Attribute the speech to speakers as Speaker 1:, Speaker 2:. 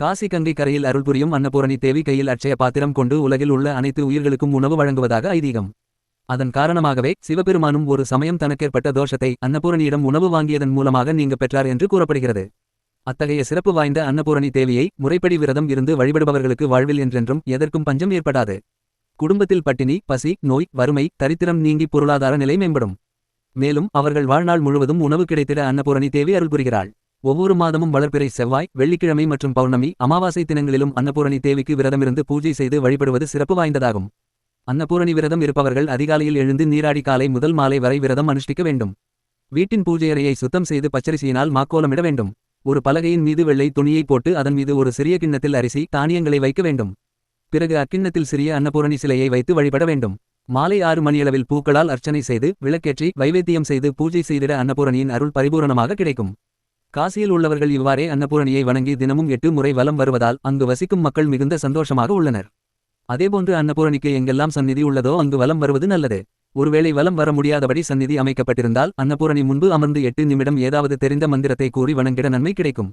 Speaker 1: காசி கங்கை கரையில் அருள் புரியும் அன்னபூரணி தேவி கையில் அட்சய பாத்திரம் கொண்டு உலகில் உள்ள அனைத்து உயிர்களுக்கும் உணவு வழங்குவதாக ஐதீகம். அதன் காரணமாகவே சிவபெருமானும் ஒரு சமயம் தனக்கேற்பட்ட தோஷத்தை அன்னபூரணியிடம் உணவு வாங்கியதன் மூலமாக நீங்க பெற்றார் என்று கூறப்படுகிறது. அத்தகைய சிறப்பு வாய்ந்த அன்னபூரணி தேவியை முறைப்படி விரதம் இருந்து வழிபடுபவர்களுக்கு வாழ்வில் என்றென்றும் எதற்கும் பஞ்சம் ஏற்படாது. குடும்பத்தில் பட்டினி பசி நோய் வறுமை தரித்திரம் நீங்கி பொருளாதார நிலை மேம்படும். மேலும் அவர்கள் வாழ்நாள் முழுவதும் உணவு கிடைத்திட அன்னபூரணி தேவி அருள் புரிகிறாள். ஒவ்வொரு மாதமும் வளர்ப்பிறை செவ்வாய் வெள்ளிக்கிழமை மற்றும் பௌர்ணமி அமாவாசை தினங்களிலும் அன்னபூரணி தேவிக்கு விரதமிருந்து பூஜை செய்து வழிபடுவது சிறப்பு வாய்ந்ததாகும். அன்னபூரணி விரதம் இருப்பவர்கள் அதிகாலையில் எழுந்து நீராடி காலை முதல் மாலை வரை விரதம் அனுஷ்டிக்க வேண்டும். வீட்டின் பூஜையறையை சுத்தம் செய்து பச்சரிசியினால் மாக்கோலமிட வேண்டும். ஒரு பலகையின் மீது வெள்ளை துணியை போட்டு அதன் மீது ஒரு சிறிய கிண்ணத்தில் அரிசி தானியங்களை வைக்க வேண்டும். பிறகு அக்கிண்ணத்தில் சிறிய அன்னபூரணி சிலையை வைத்து வழிபட வேண்டும். மாலை ஆறு மணியளவில் பூக்களால் அர்ச்சனை செய்து விளக்கேற்றி வைவேத்தியம் செய்து பூஜை செய்திட அன்னபூரணியின் அருள் பரிபூரணமாக கிடைக்கும். காசியில் உள்ளவர்கள் இவ்வாறே அன்னபூரணியை வணங்கி தினமும் எட்டு முறை வலம் வருவதால் அங்கு வசிக்கும் மக்கள் மிகுந்த சந்தோஷமாக உள்ளனர். அதேபோன்று அன்னபூரணிக்கு எங்கெல்லாம் சந்நிதி உள்ளதோ அங்கு வலம் வருவது நல்லது. ஒருவேளை வலம் வர முடியாதபடி சந்நிதி அமைக்கப்பட்டிருந்தால் அன்னபூரணி முன்பு அமர்ந்து எட்டு நிமிடம் ஏதாவது தெரிந்த மந்திரத்தை கூறி வணங்கிட நன்மை கிடைக்கும்.